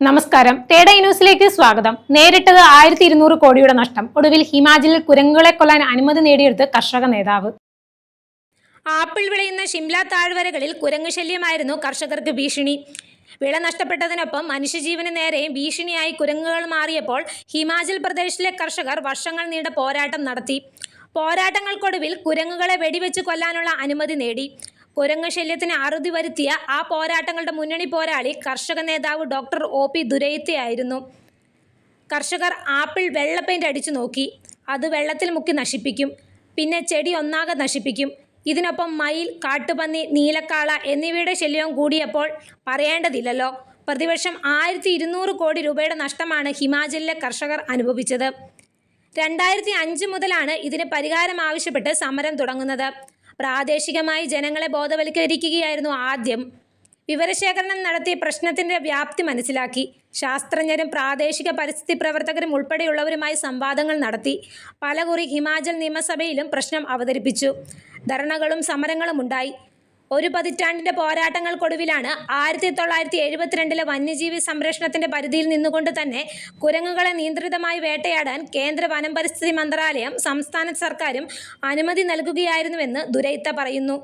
നമസ്കാരം. തേട ന്യൂസിലേക്ക് സ്വാഗതം. നേരിട്ടത് ആയിരത്തി ഇരുന്നൂറ് കോടിയുടെ നഷ്ടം. ഒടുവിൽ ഹിമാചലിൽ കുരങ്ങുകളെ കൊല്ലാൻ അനുമതി നേടിയെടുത്ത് കർഷക നേതാവ്. ആപ്പിൾ വിളയുന്ന ഷിംല താഴ്വരകളിൽ കുരങ്ങ് ശല്യമായിരുന്നു കർഷകർക്ക് ഭീഷണി. വിള നഷ്ടപ്പെട്ടതിനൊപ്പം മനുഷ്യജീവന് നേരെയും ഭീഷണിയായി കുരങ്ങുകൾ മാറിയപ്പോൾ ഹിമാചൽ പ്രദേശിലെ കർഷകർ വർഷങ്ങൾ നീണ്ട പോരാട്ടം നടത്തി. പോരാട്ടങ്ങൾക്കൊടുവിൽ കുരങ്ങുകളെ വെടിവെച്ച് കൊല്ലാനുള്ള അനുമതി നേടി. കുരങ്ങ് ശല്യത്തിന് അറുതി വരുത്തിയ ആ പോരാട്ടങ്ങളുടെ മുന്നണി പോരാളി കർഷക നേതാവ് ഡോക്ടർ ഒ പി ദുരൈത്തയായിരുന്നു കർഷകർ ആപ്പിൾ വെള്ള പെയിന്റ് അടിച്ചു നോക്കി. അത് വെള്ളത്തിൽ മുക്കി നശിപ്പിക്കും. പിന്നെ ചെടി ഒന്നാകെ നശിപ്പിക്കും. ഇതിനൊപ്പം മയിൽ കാട്ടുപന്നി നീലക്കാള എന്നിവയുടെ ശല്യവും കൂടിയപ്പോൾ പറയേണ്ടതില്ലല്ലോ. പ്രതിവർഷം ആയിരത്തി ഇരുന്നൂറ് കോടി രൂപയുടെ നഷ്ടമാണ് ഹിമാചലിലെ കർഷകർ അനുഭവിച്ചത്. രണ്ടായിരത്തി അഞ്ച് മുതലാണ് ഇതിന് പരിഹാരം ആവശ്യപ്പെട്ട് സമരം തുടങ്ങുന്നത്. പ്രാദേശികമായി ജനങ്ങളെ ബോധവൽക്കരിക്കുകയായിരുന്നു ആദ്യം. വിവരശേഖരണം നടത്തി പ്രശ്നത്തിന്റെ വ്യാപ്തി മനസ്സിലാക്കി. ശാസ്ത്രജ്ഞരും പ്രാദേശിക പരിസ്ഥിതി പ്രവർത്തകരും ഉൾപ്പെടെയുള്ളവരുമായി സംവാദങ്ങൾ നടത്തി. പലകുറി ഹിമാചൽ നിയമസഭയിലും പ്രശ്നം അവതരിപ്പിച്ചു. ധർണകളും സമരങ്ങളും ഉണ്ടായി. ഒരു പതിറ്റാണ്ടിന്റെ പോരാട്ടങ്ങൾക്കൊടുവിലാണ് ആയിരത്തി തൊള്ളായിരത്തി എഴുപത്തിരണ്ടിലെ വന്യജീവി സംരക്ഷണത്തിന്റെ പരിധിയിൽ നിന്നുകൊണ്ട് തന്നെ കുരങ്ങുകളെ നിയന്ത്രിതമായി വേട്ടയാടാൻ കേന്ദ്ര വനം പരിസ്ഥിതി മന്ത്രാലയം സംസ്ഥാന സർക്കാരും അനുമതി നൽകുകയായിരുന്നുവെന്ന് ദുരൈത്ത പറയുന്നു.